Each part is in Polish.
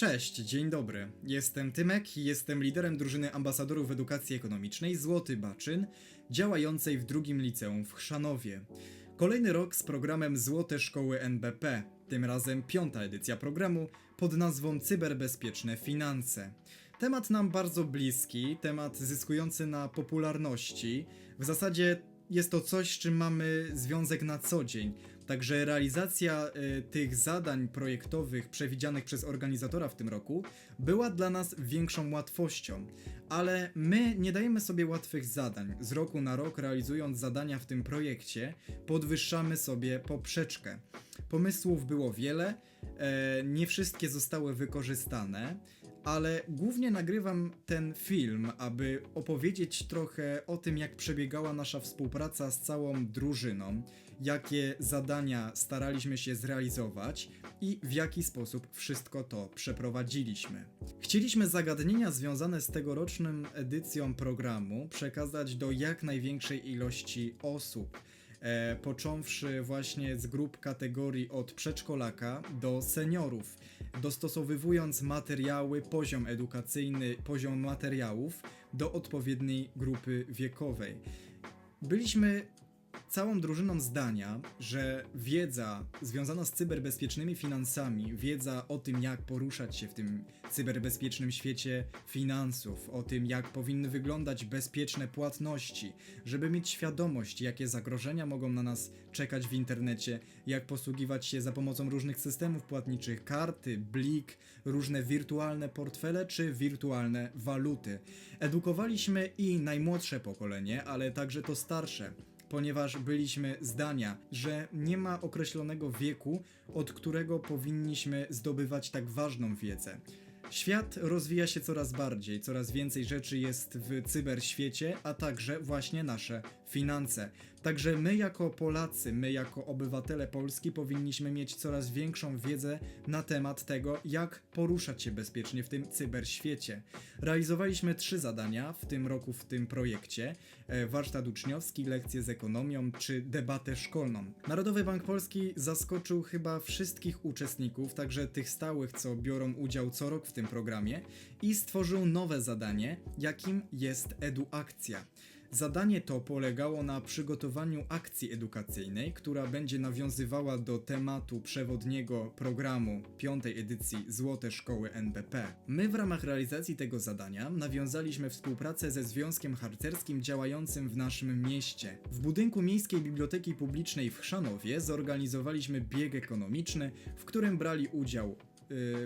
Cześć, dzień dobry. Jestem Tymek i jestem liderem drużyny ambasadorów edukacji ekonomicznej Złoty Baczyn, działającej w drugim liceum w Chrzanowie. Kolejny rok z programem Złote Szkoły NBP, tym razem piąta edycja programu pod nazwą Cyberbezpieczne Finanse. Temat nam bardzo bliski, temat zyskujący na popularności. W zasadzie jest to coś, z czym mamy związek na co dzień. Także realizacja y, tych zadań projektowych przewidzianych przez organizatora w tym roku była dla nas większą łatwością. Ale my nie dajemy sobie łatwych zadań. Z roku na rok realizując zadania w tym projekcie, podwyższamy sobie poprzeczkę. Pomysłów było wiele, e, nie wszystkie zostały wykorzystane, ale głównie nagrywam ten film, aby opowiedzieć trochę o tym, jak przebiegała nasza współpraca z całą drużyną, jakie zadania staraliśmy się zrealizować i w jaki sposób wszystko to przeprowadziliśmy. Chcieliśmy zagadnienia związane z tegoroczną edycją programu przekazać do jak największej ilości osób e, począwszy właśnie z grup kategorii od przedszkolaka do seniorów, dostosowywując materiały, poziom edukacyjny, poziom materiałów do odpowiedniej grupy wiekowej. Byliśmy całą drużyną zdania, że wiedza związana z cyberbezpiecznymi finansami, wiedza o tym, jak poruszać się w tym cyberbezpiecznym świecie finansów, o tym, jak powinny wyglądać bezpieczne płatności, żeby mieć świadomość, jakie zagrożenia mogą na nas czekać w internecie, jak posługiwać się za pomocą różnych systemów płatniczych, karty, blik, różne wirtualne portfele czy wirtualne waluty. Edukowaliśmy i najmłodsze pokolenie, ale także to starsze ponieważ byliśmy zdania, że nie ma określonego wieku, od którego powinniśmy zdobywać tak ważną wiedzę. Świat rozwija się coraz bardziej, coraz więcej rzeczy jest w cyberświecie, a także właśnie nasze finanse. Także my jako Polacy, my jako obywatele Polski powinniśmy mieć coraz większą wiedzę na temat tego, jak poruszać się bezpiecznie w tym cyberświecie. Realizowaliśmy trzy zadania w tym roku w tym projekcie: e, warsztat uczniowski, lekcje z ekonomią czy debatę szkolną. Narodowy Bank Polski zaskoczył chyba wszystkich uczestników, także tych stałych, co biorą udział co rok w tym programie i stworzył nowe zadanie, jakim jest eduakcja. Zadanie to polegało na przygotowaniu akcji edukacyjnej, która będzie nawiązywała do tematu przewodniego programu piątej edycji Złote Szkoły NBP. My w ramach realizacji tego zadania nawiązaliśmy współpracę ze Związkiem Harcerskim działającym w naszym mieście. W budynku Miejskiej Biblioteki Publicznej w Chrzanowie zorganizowaliśmy bieg ekonomiczny, w którym brali udział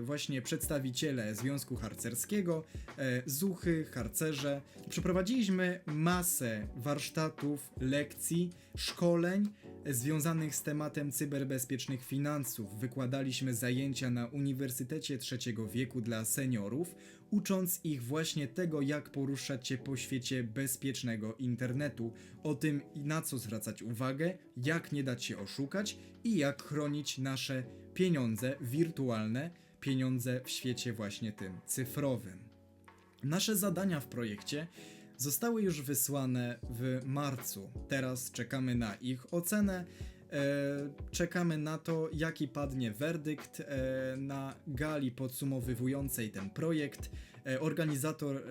właśnie przedstawiciele Związku Harcerskiego, e, zuchy, harcerze. Przeprowadziliśmy masę warsztatów, lekcji, szkoleń związanych z tematem cyberbezpiecznych finansów. Wykładaliśmy zajęcia na Uniwersytecie Trzeciego Wieku dla seniorów, ucząc ich właśnie tego, jak poruszać się po świecie bezpiecznego internetu, o tym na co zwracać uwagę, jak nie dać się oszukać i jak chronić nasze pieniądze wirtualne, pieniądze w świecie właśnie tym cyfrowym. Nasze zadania w projekcie zostały już wysłane w marcu. Teraz czekamy na ich ocenę. E, czekamy na to, jaki padnie werdykt e, na gali podsumowywującej ten projekt. E, organizator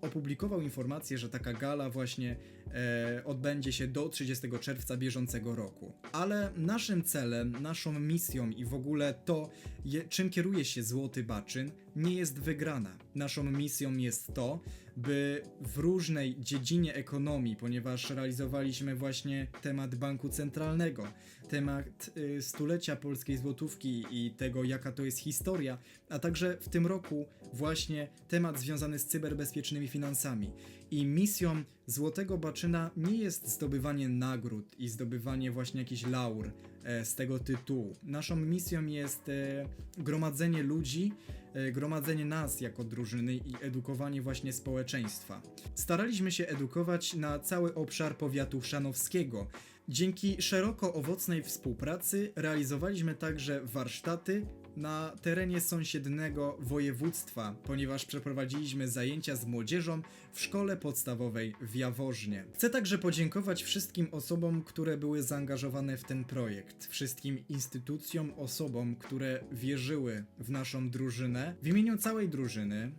opublikował informację, że taka gala właśnie e, odbędzie się do 30 czerwca bieżącego roku. Ale naszym celem, naszą misją i w ogóle to, je, czym kieruje się Złoty Baczyn, nie jest wygrana. Naszą misją jest to, by w różnej dziedzinie ekonomii, ponieważ realizowaliśmy właśnie temat banku centralnego, temat y, stulecia polskiej złotówki i tego, jaka to jest historia, a także w tym roku właśnie temat związany z cyberbezpiecznymi finansami. I misją Złotego Baczyna nie jest zdobywanie nagród i zdobywanie właśnie jakichś laur e, z tego tytułu. Naszą misją jest e, gromadzenie ludzi, e, gromadzenie nas jako drużyny i edukowanie właśnie społeczeństwa. Staraliśmy się edukować na cały obszar powiatu chrzanowskiego. Dzięki szeroko owocnej współpracy realizowaliśmy także warsztaty na terenie sąsiedniego województwa, ponieważ przeprowadziliśmy zajęcia z młodzieżą w szkole podstawowej w Jaworznie. Chcę także podziękować wszystkim osobom, które były zaangażowane w ten projekt, wszystkim instytucjom, osobom, które wierzyły w naszą drużynę. W imieniu całej drużyny,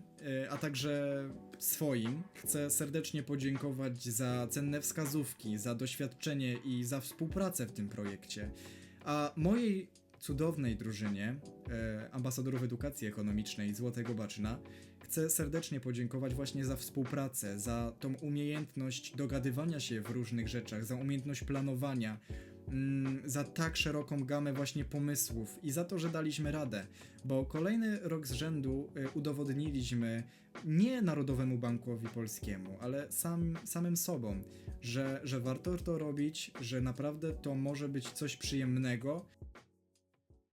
a także swoim, chcę serdecznie podziękować za cenne wskazówki, za doświadczenie i za współpracę w tym projekcie. A mojej cudownej drużynie, e, ambasadorów edukacji ekonomicznej Złotego Baczyna, chcę serdecznie podziękować właśnie za współpracę, za tą umiejętność dogadywania się w różnych rzeczach, za umiejętność planowania, mm, za tak szeroką gamę właśnie pomysłów i za to, że daliśmy radę, bo kolejny rok z rzędu e, udowodniliśmy nie Narodowemu Bankowi Polskiemu, ale sam, samym sobą, że, że warto to robić, że naprawdę to może być coś przyjemnego